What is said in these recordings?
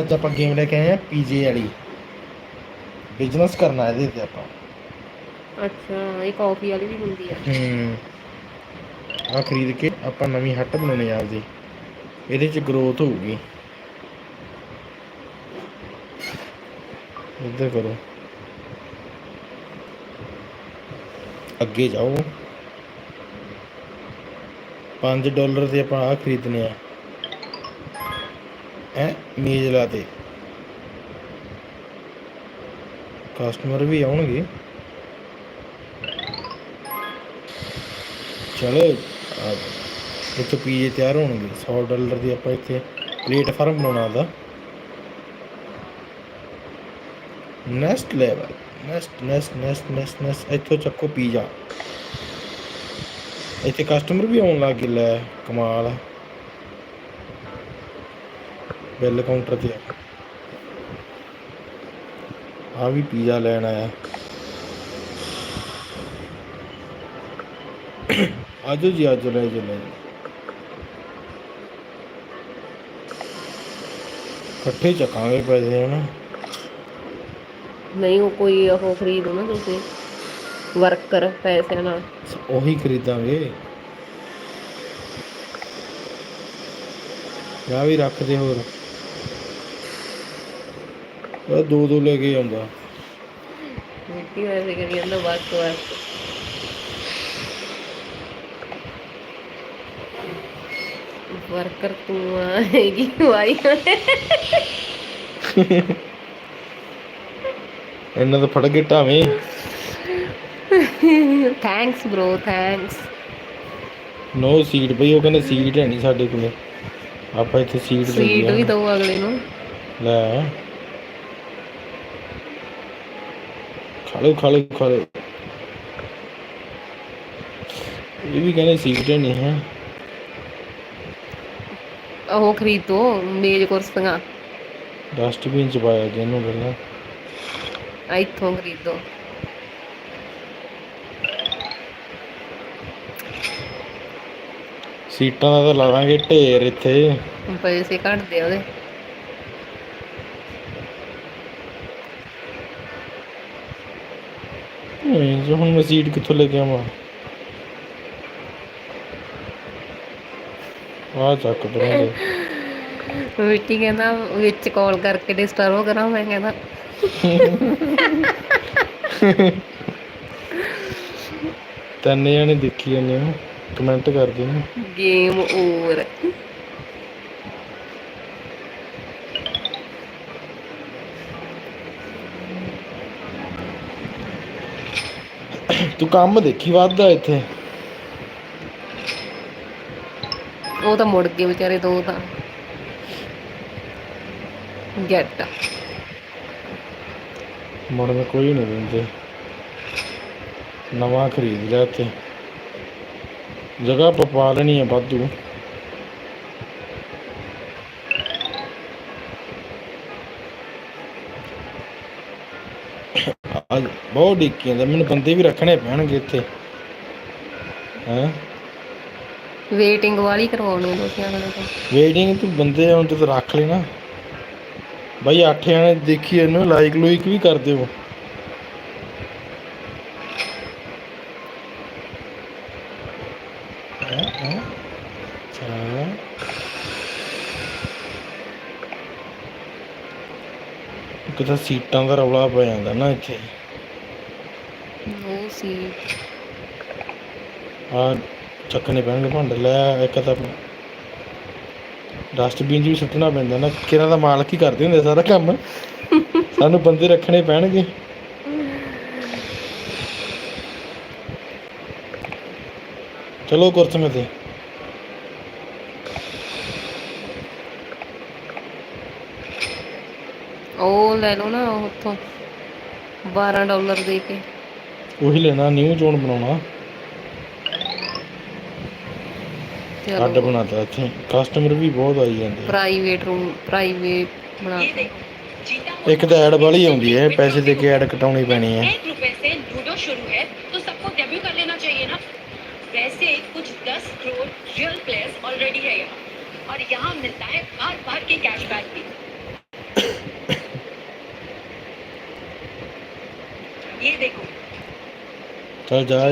ਅੱਜ ਆਪਾਂ ਗੇਮ ਲੈ ਕੇ ਆਏ ਆ ਪੀਜੇ ਵਾਲੀ। ਬਿਜ਼ਨਸ ਕਰਨਾ ਇਹਦੇ ਤੇ ਆਪਾਂ। ਅੱਛਾ ਇਹ ਕਾਫੀ ਵਾਲੀ ਵੀ ਹੁੰਦੀ ਆ। ਹੂੰ। ਆ ਖਰੀਦ ਕੇ ਆਪਾਂ ਨਵੀਂ ਹੱਟ ਬਣਾਉਣੀ ਆ ਆਪਦੀ। ਇਹਦੇ ਚ ਗਰੋਥ ਹੋਊਗੀ। ਇੱਧਰ ਕਰੋ। ਅੱਗੇ ਜਾਓ। 5 ਡਾਲਰ ਦੇ ਆਪਾਂ ਆ ਖਰੀਦਨੇ ਆ। ਹੈ ਮੇਜ਼ ਲਾ ਕਸਟਮਰ ਵੀ ਆਉਣਗੇ। ਚਲੋ ਆ, ਇੱਥੇ ਪੀਜੇ ਤਿਆਰ ਹੋਣਗੇ। 100 ਡਾਲਰ ਦੀ ਆਪਾਂ ਇੱਥੇ ਪਲੇਟਫਾਰਮ ਬਣਾਉਣਾ ਦਾ next level next next next next next ਇੱਥੋਂ ਚੱਕੋ ਪੀਜ਼ਾ। ਇੱਥੇ ਕਸਟਮਰ ਵੀ ਆਉਣ ਲੱਗ ਗਏ ਲੈ ਕਮਾਲ। ਆ ਬਿੱਲ ਕਾਊਂਟਰ ਤੇ ਆ। ਆ ਵੀ ਪੀਜ਼ਾ ਲੈਣ ਆਇਆ। ਆਜੋ ਜੀ ਆਜੋ ਲੈ ਜੋ ਲੈ। ਇਕੱਠੇ ਚੱਕਾਂਗੇ ਪੈਸੇ ਹਨਾ। ਨਹੀਂ ਉਹ ਕੋਈ ਉਹ ਖਰੀਦੋ ਨਾ ਤੁਸੀਂ। ਵਰਕਰ ਪੈਸਿਆਂ ਨਾਲ। ਉਹੀ ਖਰੀਦਾਂਗੇ। ਯਾ ਵੀ ਰੱਖਦੇ ਹੋਰ। ਦੋ ਦੋ ਲੈ ਕੇ ਆਉਂਦਾ। ਮਿੱਟੀ ਵੈਸੇ ਕਰੀ ਜਾਂਦਾ ਵਰਕ ਵਰਕ ਵਰਕਰ ਤੂੰ ਆਏਗੀ ਵਾਈ ਇਹਨਾਂ ਤੋਂ ਫੜ ਕੇ ਢਾਵੇਂ। Thanks bro thanks no seat ਬਈ ਉਹ ਕਹਿੰਦੇ ਸੀਟ ਹੈ ਨਹੀਂ ਸਾਡੇ ਕੋਲੇ। ਆਪਾਂ ਇੱਥੇ ਸੀਟ ਸੀਟ ਵੀ ਲਈ ਦੋ ਅਗਲੇ ਨੂੰ। ਲੈ। ਖਾਲੋ ਖਾਲੋ ਖਾਲੋ। ਇਹ ਵੀ ਕਹਿੰਦੇ ਸੀਟ ਹੈ ਨਹੀਂ ਹੈ। ਉਹ ਖਰੀਦੋ ਮੇਜ਼ ਕੁਰਸੀਆਂ। ਡਸਟਬਿਨ ਚ ਪਾਇਆ ਜੀ ਇਹਨੂੰ ਪਹਿਲਾਂ। ਆ ਇੱਥੋਂ ਖਰੀਦੋ। ਸੀਟਾਂ ਦਾ ਤਾਂ ਲਾ ਦਾਂਗੇ ਢੇਰ ਇੱਥੇ। ਪੈਸੇ ਘੱਟਦੇ ਉਹਦੇ। ਨਹੀਂ ਹੁਣ ਮੈਂ ਸੀਟ ਕਿੱਥੋਂ ਲੈ ਕੇ ਆਵਾਂ? ਆ ਚੱਕ ਦਰਾਂ ਦੇ ਮਿੱਟੀ ਕਹਿੰਦਾ ਵਿੱਚ ਕਾਲ ਕਰਕੇ ਡਿਸਟਰਬ ਕਰਾਂ ਮੈਂ ਕਹਿੰਦਾ। ਤਿੰਨ ਜਣੇ ਦੇਖੀ ਜਾਂਦੇ ਹੋ ਕਮੈਂਟ ਕਰਦੇ ਨੇ ਗੇਮ ਓਵਰ ਤੂੰ ਕੰਮ ਦੇਖੀ ਵੱਧਦਾ ਇੱਥੇ? ਉਹ ਤਾਂ ਮੁੜ ਗਏ ਵਿਚਾਰੇ ਦੋ ਤਾਂ ਗੈਟ ਮੁੜ ਮੈਂ ਕੋਈ ਨਹੀਂ ਦਿੰਦੇ। ਨਵਾਂ ਖਰੀਦ ਲਿਆ ਇੱਥੇ। ਜਗ੍ਹਾ ਪਾ ਲੈਣੀ ਹੈ ਵਾਧੂ। ਬਹੁਤ ਡਿੱਕੀ ਜਾਂਦਾ ਮੈਨੂੰ ਬੰਦੇ ਵੀ ਰੱਖਣੇ ਪੈਣਗੇ ਇੱਥੇ। ਹੈਂ? ਵੇਟਿੰਗ ਵਾਲੀ ਕਰਵਾਉਣੀ ਤੁਸੀਂ ਅਗਲੇ ਤੋਂ। ਵੇਟਿੰਗ ਤੂੰ ਬੰਦੇ ਹੁਣ ਤੇ ਰੱਖ ਲੈਣਾ ਬਾਈ ਅੱਠ ਜਣੇ ਦੇਖੀ ਇਹਨੂੰ ਲਾਈਕ ਲੂਇਕ ਵੀ ਕਰ ਦਿਓ। ਇੱਕ ਤਾਂ ਸੀਟਾਂ ਦਾ ਰੌਲਾ ਪੈ ਜਾਂਦਾ ਨਾ ਇੱਥੇ। ਉਹ ਸੀ। ਆ ਚੱਕਣੇ ਪੈਣਗੇ ਭਾਂਡੇ ਲੈ ਇੱਕ ਤਾਂ ਡਸਟਬਿਨ 'ਚ ਵੀ ਸੁੱਟਣਾ ਪੈਂਦਾ ਨਾ ਕਿਹਨਾਂ ਦਾ ਮਾਲਕ ਹੀ ਕਰਦੇ ਹੁੰਦੇ ਸਾਰਾ ਕੰਮ। ਸਾਨੂੰ ਬੰਦੇ ਰੱਖਣੇ ਪੈਣਗੇ। ਚਲੋ ਕੁਰਸੀਆਂ ਤੇ ਉਹ ਲੈ ਲਓ ਨਾ ਉਹ ਉੱਥੋਂ 12 ਡਾਲਰ ਦੇ ਕੇ ਉਹੀ ਲੈਣਾ ਨਿਊ ਜ਼ੋਨ ਬਣਾਉਣਾ ਅੱਡ ਚਲੋ ਬਣਾਤਾ ਇੱਥੇ ਕਸਟਮਰ ਵੀ ਬਹੁਤ ਆਈ ਜਾਂਦੇ ਆ। ਪ੍ਰਾਈਵੇਟ ਰੂਮ ਪ੍ਰਾਈਵੇਟ ਬਣਾ ये ਕੇ देखो जीता ਇੱਕ ਤਾਂ ਐਡ ਵਾਲੀ ਆਉਂਦੀ ਹੈ ਪੈਸੇ ਦੇ ਕੇ ਐਡ ਕਟਾਉਣੀ ਪੈਣੀ ਹੈ एक रुपए से लूडो शुरू है तो सबको डेब्यू कर लेना चाहिए ना वैसे कुछ दस करोड़ रियल प्लेयर्स ऑलरेडी है यहाँ और यहाँ मिलता है बार बार के कैशबैक भी ये देखो।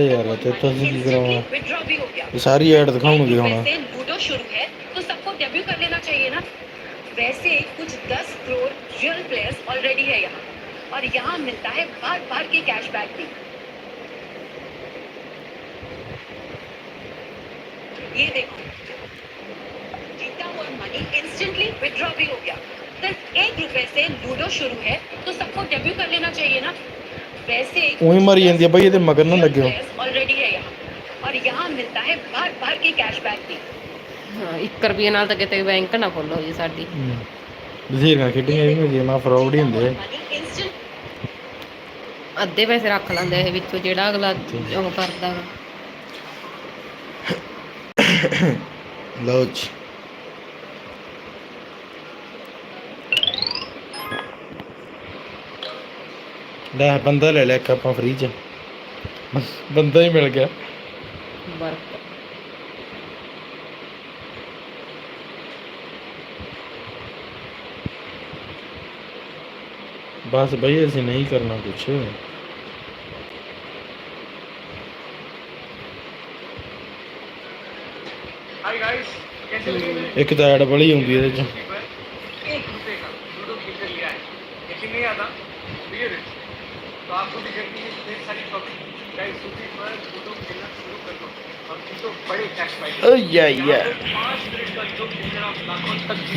यार तो सारी ऐड वैसे शुरू है तो सबको डेब्यू कर लेना चाहिए ना। वैसे कुछ 10 करोड़ रियल प्लेयर्स ऑलरेडी है और मिलता है बार बार के कैशबैक भी। ये देखो। जीता हुआ मनी इंस्टेंटली विड्रॉ भी हो गया। सिर्फ़ एक रुपए से लूडो शुरू है तो सबको डेब्यू कर लेना चाहिए ना। ਉਹੀ ਮਰੀ ਜਾਂਦੀ ਹੈ ਬਈ ਇਹਦੇ ਮਗਰ ਨਾ ਲੱਗਿਓ ਆਲਰੇਡੀ ਹੈ ਯਹਾਂ ਔਰ ਯਹਾਂ ਮਿਲਤਾ ਹੈ ਬਾਰ ਬਾਰ ਕੀ ਕੈਸ਼ਬੈਕ ਵੀ ਹਾਂ 1 ਰੁਪਏ ਨਾਲ ਤਾਂ ਕਿਤੇ ਬੈਂਕ ਨਾ ਖੋਲ ਹੋਈ ਸਾਡੀ ਬਜ਼ੀਰਾਂ ਖੇਡੀਆਂ ਇਹ ਗੇਮਾਂ ਫਰਾਡ ਹੀ ਹੁੰਦੇ ਅੱਧੇ ਪੈਸੇ ਰੱਖ ਲੈਂਦੇ ਇਹ ਵਿੱਚੋਂ ਜਿਹੜਾ ਅਗਲਾ ਉਹ ਕਰਦਾ ਲਓ ਜੀ ਲੈ ਬੰਦਾ ਲੈ ਲਿਆ ਇੱਕ ਆਪਾਂ ਫ੍ਰੀ ਬੰਦਾ ਹੀ ਮਿਲ ਗਿਆ। ਬਸ ਬਈ ਅਸੀਂ ਨਹੀਂ ਕਰਨਾ ਕੁਛ। ਇੱਕ ਤਾਂ ਐਡ ਬੜੀ ਹੁੰਦੀ ਇਹਦੇ ਚ।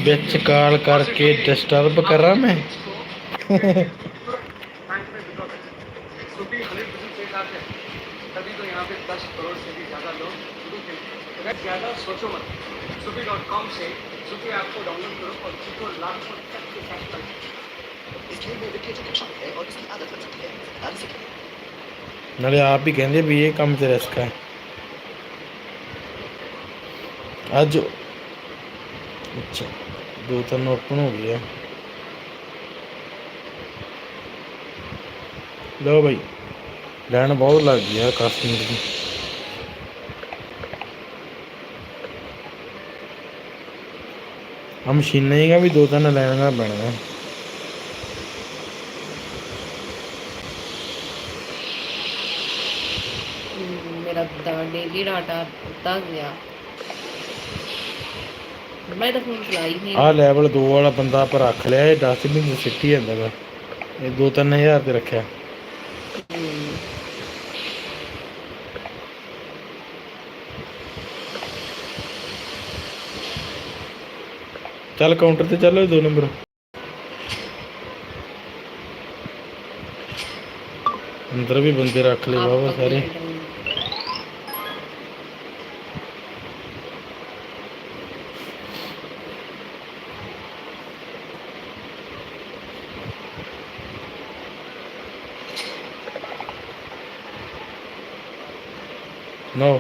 बिच कॉल करके डिस्टर्ब कर रहा मैं। ना ज़्यादा सोचो मत डाउनलोड करो और तक के आदत है आप भी कहते भी ये कम से रिस्क है। ਅੱਜ ਅੱਛਾ, ਦੋ ਤਿੰਨ ਓਪਨ ਹੋ ਗਏ ਆ। ਲਓ ਭਾਈ ਲੈਣ ਬਹੁਤ ਲੱਗ ਗਿਆ ਕਸਟਮਰ ਦੀ। ਆ ਮਸ਼ੀਨਾਂ ਹੀ ਵੀ ਦੋ ਤਿੰਨ ਲੈਣੀਆਂ ਪੈਣਾ ਮੇਰਾ ਤਾਂ ਡੇਲੀ ਡਾਟਾ ਉੱਤਾ ਗਿਆ। ਮੈਂ ਤਾਂ ਫੋਨ ਚਲਾਈ ਨਹੀਂ। ਆਹ ਲੈਵਲ 2 ਵਾਲਾ ਬੰਦਾ ਆਪਾਂ ਰੱਖ ਲਿਆ ਇਹ ਡਸਟਬਿਨ ਚ ਸਿੱਟੀ ਜਾਂਦਾ ਵਾ। ਇਹ 2-3000 ਤੇ ਰੱਖਿਆ। ਚੱਲ ਕਾਊਂਟਰ ਤੇ ਚੱਲ ਦੋ ਨੰਬਰ ਅੰਦਰ ਵੀ ਬੰਦੇ ਰੱਖ ਲਏ ਬਾਬਾ ਸਾਰੇ। ਖੇਡਣੀ। ਨੋ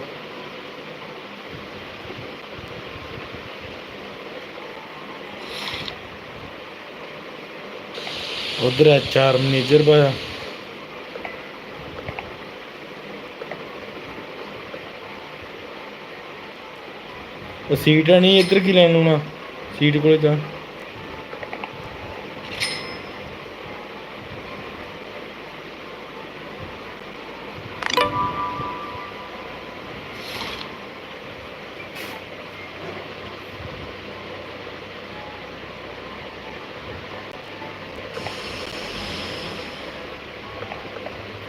ਉਧਰ ਐਚਆਰ ਮੈਨੇਜਰ ਬਾਇਆ ਉਹ ਸੀਟ ਆ ਨਹੀਂ, ਇੱਧਰ ਕੀ ਲੈਣ ਨੂੰ ਨਾ ਸੀਟ ਕੋਲੇ ਜਾ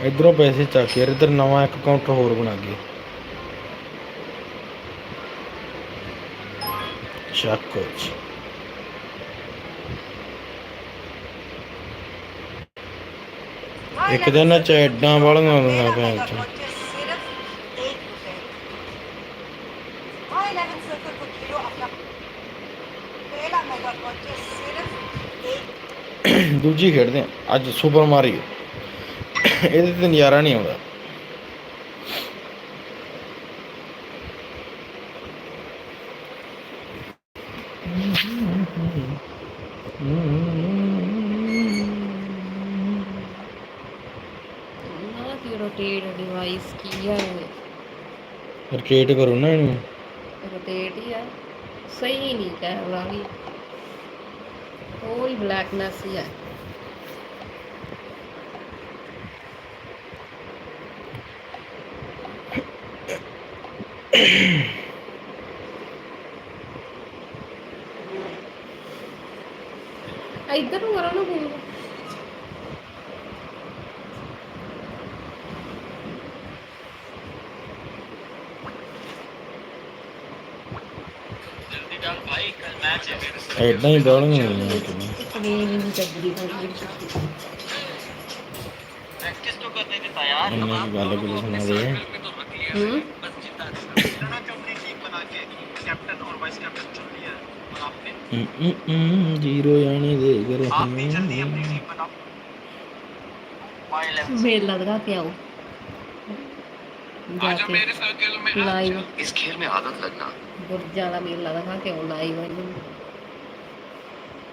ਇਧਰੋਂ ਪੈਸੇ ਚੱਕ ਯਾਰ ਇਧਰ ਨਵਾਂ ਇੱਕ ਕਾਊਂਟਰ ਹੋਰ ਬਣਾ ਗਏ ਚੱਕ ਕੁਝ ਇੱਕ ਦਿਨ ਚ ਐਡਾਂ ਵਾਲੀਆਂ ਹੁੰਦੀਆਂ ਭੈਣ ਚ ਦੂਜੀ ਖੇਡਦੇ ਅੱਜ ਸੁਪਰ ਮਾਰੀਓ। ਇਹਦੇ ਤੇ ਨਜ਼ਾਰਾ ਨਹੀਂ ਆਉਂਦਾ। ਰੋਟੇਟ ਡਿਵਾਈਸ ਕੀ ਹੈ ਰੋਟੇਟ ਕਰੋ ਨਾ ਇਹਨੂੰ। ਰੋਟੇਟ ਹੀ ਆ। ਸਹੀ ਨਹੀਂ ਕੈਮਰਾ ਵੀ ਥੋੜੀ ਬਲੈਕਨੈਸ ਹੀ ਹੈ ਇੱਧਰ ਨੂੰ ਕਰਾਂ ਨਾ ਫੋਨ ਇਦਾਂ ਹੀ ਡਾਲਣੀ ਹੋਣੀ ਹੈ ਪ੍ਰੈਕਟਿਸ ਤਾਂ ਕਰਨੀ ਨਹੀਂ ਤਾਂ ਯਾਰ। ਮੈਂ ਗੱਲ ਬੋਲ ਸੁਣਾ ਦੇ ਹੂੰ। ਜੀਰੋ ਜਾਣੇ ਦੇ ਗਰ आप भी जल्दी अपनी टीम बनाओ माई ਮੇਲਾ ਲਗਾ ਕੇ ਆਓ ਜਾ ਕੇ ਲਾਈਵ इस खेल में आदत लगना ਗੁਰਜਾ ਦਾ ਮੇਲਾ ਦਿਖਾ ਕੇ ਆਓ ਲਾਈਵ ਇਹਨੂੰ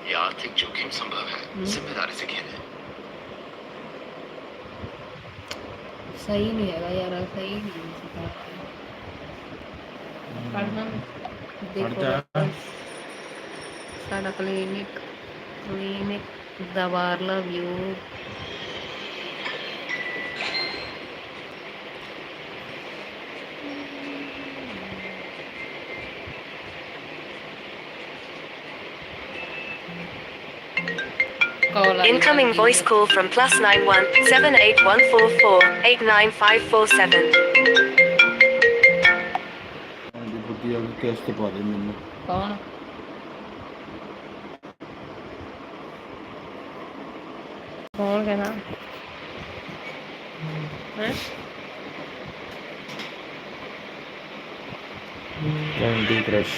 ये आर्थिक जोखिम संभव है हम्म। जिम्मेदारी से खेलें ਸਹੀ ਨਹੀਂ ਹੈਗਾ ਯਾਰ ਸਹੀ ਨਹੀਂ ਸਿਖਾ ਪੜਨਾ ਦੇਖੋ ਜਾ। ਸਾਡਾ Sada Clinic, Clinic, the Warla View. Incoming voice call from plus nine one seven eight one four four eight nine five four seven. ਕੌਣ ਹੈ। ਕੈਂਡੀ ਕ੍ਰਸ਼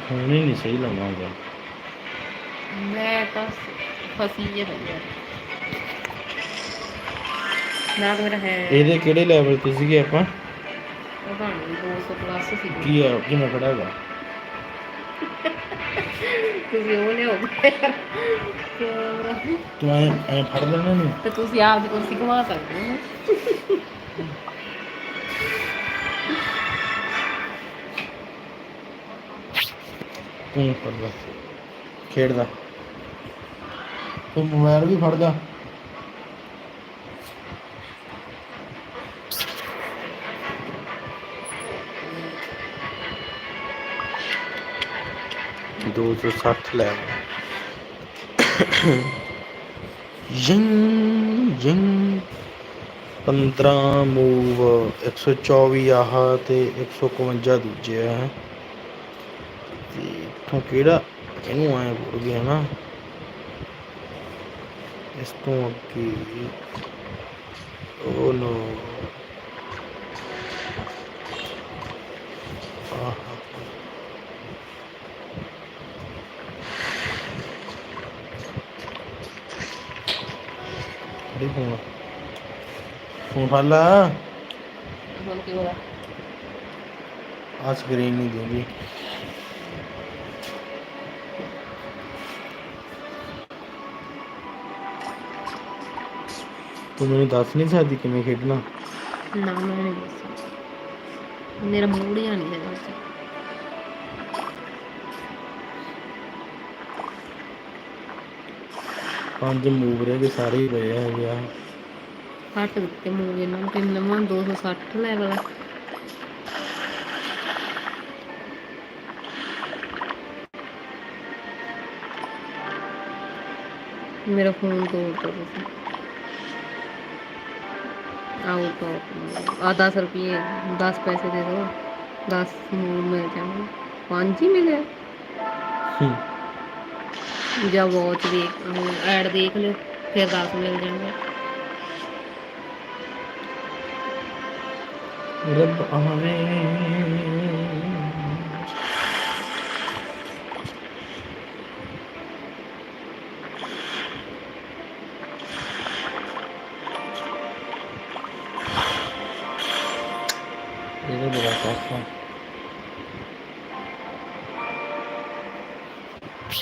ਫੋਨ ਹੀ ਨਹੀਂ ਸਹੀ ਲਾਉਣਾ ਹੁੰਦਾ ਮੈਂ ਤਾਂ ਫਸੀ ਜੇ ਰਹੀ ਹਾਂ। ਨਾ ਮੇਰਾ ਹੈ। ਇਹਦੇ ਕਿਹੜੇ ਲੈਵਲ ਤੇ ਸੀਗੇ ਆਪਾਂ? ਪਤਾ ਨਹੀਂ 200 ਪਲੱਸ ਸੀ ਕੀ ਆ ਕਿਵੇਂ ਖੜਾ ਹੈਗਾ ਤੁਸੀਂ ਉਹ ਲਿਆਓਗੇ ਕੈਮਰਾ ਤੂੰ ਐ ਐ ਫੜ ਲੈਣਾ ਨਹੀਂ ਤੇ ਤੁਸੀਂ ਆਪ ਦੀ ਕੁਰਸੀ ਘੁਮਾ ਸਕਦੇ ਹੋ। ਤੂੰ ਫੜਦਾ ਖੇਡਦਾ ਤੂੰ ਮੋਬਾਈਲ ਵੀ ਫੜਦਾ ਦੋ ਸੌ ਸੱਠ ਲੈ ਜਿੰਗ ਜਿੰਗ 15 ਮੂਵ 124 ਆਹ ਤੇ 151 ਦੂਜੇ ਆ। ਤੇ ਇੱਥੋਂ ਕਿਹੜਾ ਇਹਨੂੰ ਆਇਆ ਭੁੱਲ ਗਿਆ ਨਾ? ਇਸ ਤੋਂ ਅੱਗੇ ਓ ਨੋ ਆਹ ਦੇ ਫੋਨ ਫੋਨ ਫੜ ਲਾ ਹੁਣ ਕੀ ਹੋਇਆ ਆ ਸਕਰੀਨ ਨਹੀਂ ਦੇਂਗੀ ਤੂੰ ਮੈਨੂੰ ਦੱਸ ਨਹੀਂ ਸਕਦੀ ਕਿਵੇਂ ਖੇਡਣਾ ਨਾ ਮੈਂ ਨਹੀਂ ਦੱਸਿਆ ਮੇਰਾ ਮੂਡ ਹੀ ਨਹੀਂ ਹੈਗਾ ਅੱਜ ਪੰਜ ਮੂਵ ਰਹਿ ਗਏ ਸਾਰੇ ਹੀ ਪਏ ਹੈਗੇ ਆ। ਘੱਟ ਦਿੱਤੇ ਮੂਡ ਇਹਨਾਂ ਨੂੰ ਕਿੰਨਾ ਮਨ 260 ਲੈਵਲ ਆ। ਮੇਰਾ ਫੋਨ ਤੋੜ ਦੋ ਤੁਸੀਂ। ਆਊਟ ਆਫ ਆ 10 ਰੁਪਏ 10 ਪੈਸੇ ਦੇ ਦਿਓ। 10 ਮੂਡ ਮਿਲ ਜਾਣਗੇ। ਪੰਜ ਹੀ ਮਿਲਿਆ ਹੂੰ। ਜਾਂ ਵਾਚ ਦੇਖ ਐਡ ਦੇਖ ਲਿਓ, ਫਿਰ 10 ਮਿਲ ਜਾਣਗੇ। ਰੱਬ ਆਵੇ। ਇਹਦੇ ਬੜਾ ਕਾਫਾ